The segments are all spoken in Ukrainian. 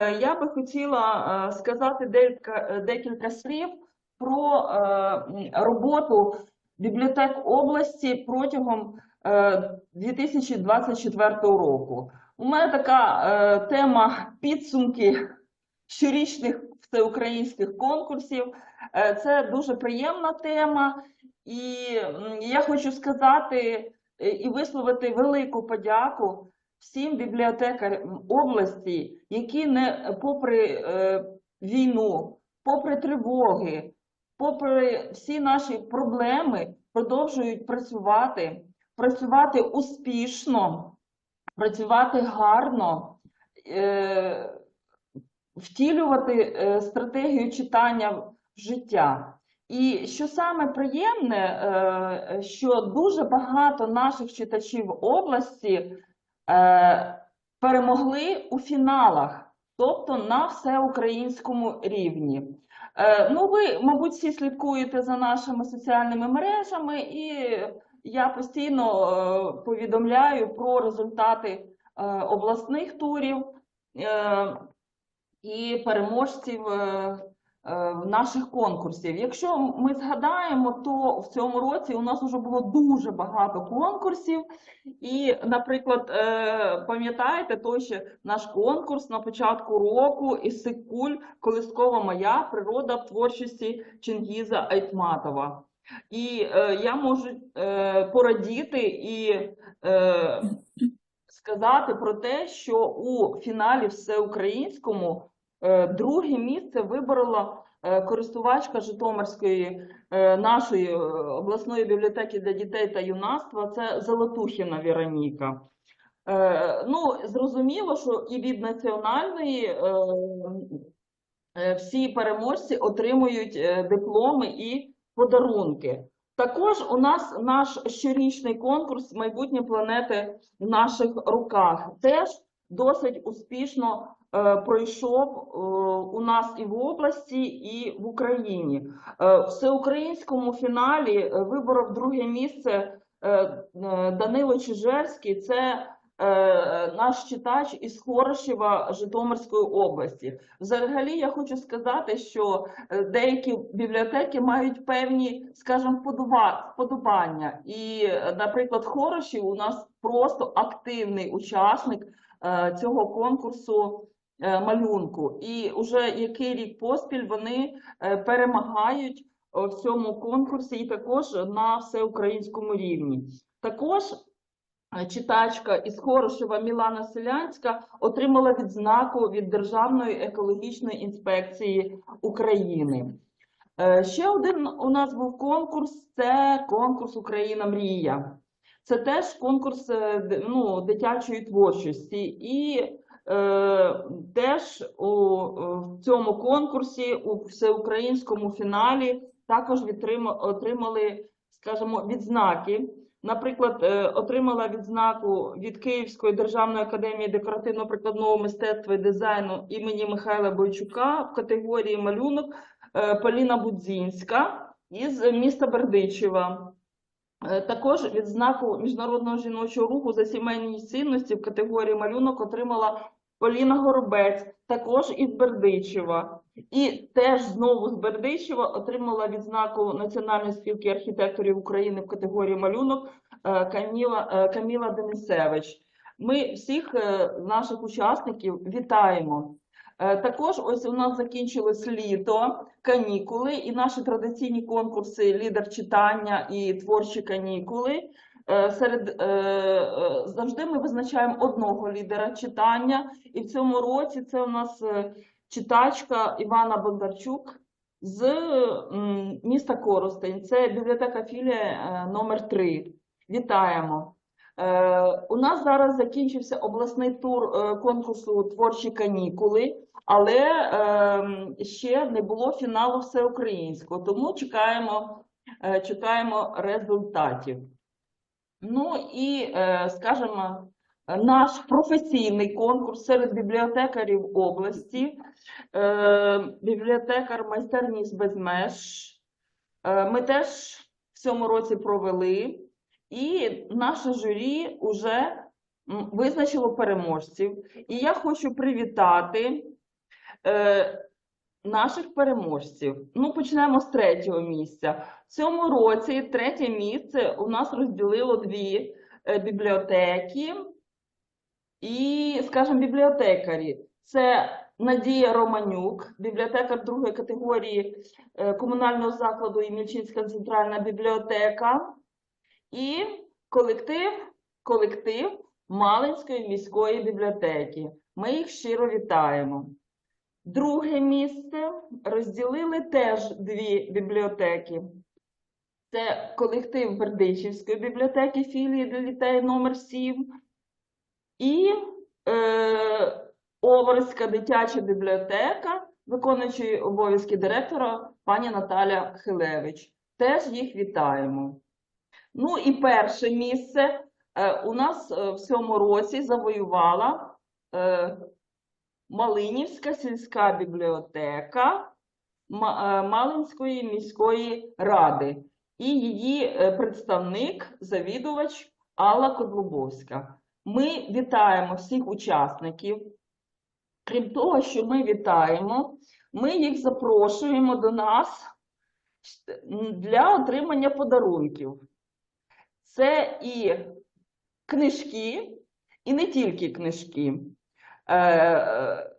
Е, Я би хотіла е, сказати декілька, е, декілька слів про роботу бібліотек області протягом е, 2024 року. У мене така тема підсумки щорічних всеукраїнських конкурсів. Це дуже приємна тема, і я хочу сказати і висловити велику подяку всім бібліотекарям області, які не попри е, війну, попри тривоги, попри всі наші проблеми, продовжують працювати, працювати успішно, працювати гарно, е, втілювати е, стратегію читання в життя. І що саме приємне, що дуже багато наших читачів області перемогли у фіналах, тобто на всеукраїнському рівні. Е, Ну, ви, мабуть, всі слідкуєте за нашими соціальними мережами, і я постійно е, повідомляю про результати е, обласних турів е, і переможців е, е, наших конкурсів. Якщо ми згадаємо, то в цьому році у нас вже було дуже багато конкурсів. І, наприклад, е, пам'ятаєте той ще наш конкурс на початку року Ісикуль Колискова моя природа в творчості Чингіза Айтматова. І е, я можу е, порадіти і е, сказати про те, що у фіналі всеукраїнському е, друге місце виборола е, користувачка Житомирської е, нашої е, обласної бібліотеки для дітей та юнацтва. Це Золотухіна Вероніка. Е, Ну, зрозуміло, що і від національної е, е, всі переможці отримують е, дипломи і подарунки. Також у нас наш щорічний конкурс майбутнє планети в наших руках теж досить успішно е, пройшов е, у нас і в області, і в Україні. Е, в всеукраїнському фіналі виборов друге місце Данило Чижерський. Це наш читач із Хорошева Житомирської області. Взагалі, я хочу сказати, що деякі бібліотеки мають певні, скажімо, вподоба- вподобання. І, наприклад, Хорошів у нас просто активний учасник е, цього конкурсу е, малюнку. І вже який рік поспіль вони е, перемагають в цьому конкурсі і також на всеукраїнському рівні. Також читачка із Хорошева Мілана Селянська отримала відзнаку від Державної екологічної інспекції України. Ще один у нас був конкурс це конкурс Україна Мрія. Це теж конкурс е, ну, дитячої творчості. І е, теж у, е, в цьому конкурсі у всеукраїнському фіналі також отримали, скажімо, відзнаки. Наприклад, е, отримала відзнаку від Київської державної академії декоративно-прикладного мистецтва і дизайну імені Михайла Бойчука в категорії малюнок Поліна Будзінська із міста Бердичева. Е, Також відзнаку міжнародного жіночого руху за сімейні цінності в категорії малюнок отримала Поліна Горобець, також із Бердичева. І теж знову з Бердичева отримала відзнаку Національної спілки архітекторів України в категорії малюнок е, Каміла, е, Каміла Денисевич. Ми всіх наших учасників вітаємо. Е, Також ось у нас закінчилось літо, канікули і наші традиційні конкурси лідер читання і творчі канікули. Е, Серед е, завжди ми визначаємо одного лідера читання, і в цьому році це у нас читачка Івана Бондарчук з міста Коростень. Це бібліотека філія номер 3. Вітаємо. Е, У нас зараз закінчився обласний тур е, конкурсу Творчі канікули, але е, ще не було фіналу всеукраїнського, тому чекаємо, е, чекаємо результатів. Ну і, скажімо, наш професійний конкурс серед бібліотекарів області, бібліотекар майстерність без меж. Ми теж в цьому році провели, і наше журі вже визначило переможців. І я хочу привітати е, наших переможців. Ну, почнемо з третього місця. В цьому році третє місце у нас розділило дві е, бібліотеки і, скажімо, бібліотекарі. Це Надія Романюк, бібліотекар другої категорії е, комунального закладу Імільчинська центральна бібліотека, і колектив, колектив Малинської міської бібліотеки. Ми їх щиро вітаємо. Друге місце розділили теж дві бібліотеки. Це колектив Бердичівської бібліотеки філії для дітей номер 7 і е, Оварська дитяча бібліотека, виконуючий обов'язки директора пані Наталя Хилевич. Теж їх вітаємо. Ну і перше місце е, у нас е, в цьому році завоювала е, Малинівська сільська бібліотека Малинської міської ради і її представник, завідувач Алла Кодлубовська. Ми вітаємо всіх учасників. Крім того, що ми вітаємо, ми їх запрошуємо до нас для отримання подарунків. Це і книжки, і не тільки книжки. Е,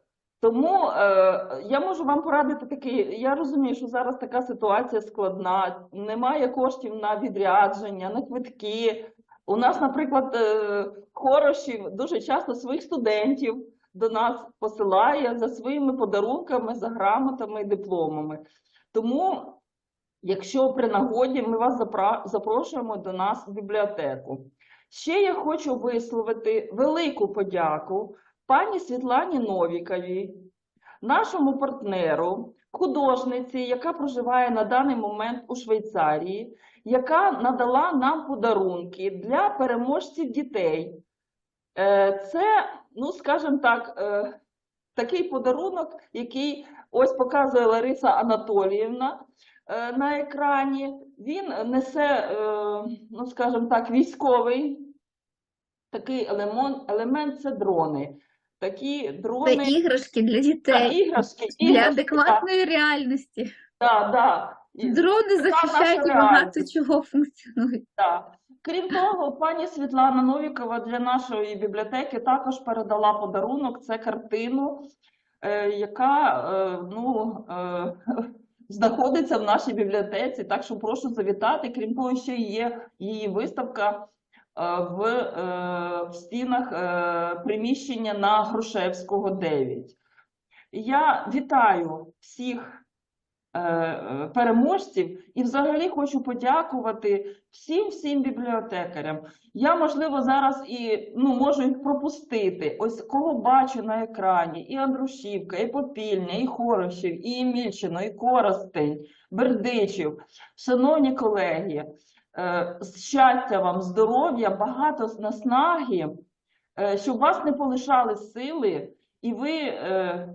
тому е, я можу вам порадити такий. Я розумію, що зараз така ситуація складна, немає коштів на відрядження, на квитки. У нас, наприклад, е, Хорошів дуже часто своїх студентів до нас посилає за своїми подарунками, за грамотами і дипломами. Тому, якщо при нагоді, ми вас запрошуємо до нас в бібліотеку. Ще я хочу висловити велику подяку пані Світлані Новіковій, нашому партнеру, художниці, яка проживає на даний момент у Швейцарії, яка надала нам подарунки для переможців дітей. Е, Це, ну скажімо так, е, такий подарунок, який ось показує Лариса Анатоліївна на екрані. Він несе, е, ну скажімо так, військовий такий елемент, елемент це дрони. Такі Це іграшки для та дітей, іграшки, для іграшки, адекватної реальності. да, да, І- Дрони захищають і багато чого функціонують. Так. Крім того, пані Світлана Новікова для нашої бібліотеки також передала подарунок. Це картину, е, яка е, ну, е, знаходиться в нашій бібліотеці. Так що прошу завітати. Крім того, ще є її виставка е, в, е, в стінах е, приміщення на Грушевського 9. Я вітаю всіх переможців і взагалі хочу подякувати всім всім бібліотекарям. Я, можливо, зараз і ну, можу їх пропустити. Ось кого бачу на екрані: і Андрушівка, і Попільня, і Хорошів, і Емільчино, і Коростень, Бердичів. Шановні колеги, е, щастя вам, здоров'я, багато наснаги, е, щоб вас не полишали сили, і ви е,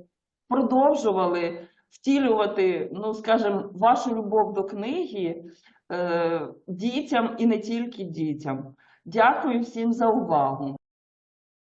продовжували втілювати, ну скажімо, вашу любов до книги е, дітям і не тільки дітям. Дякую всім за увагу.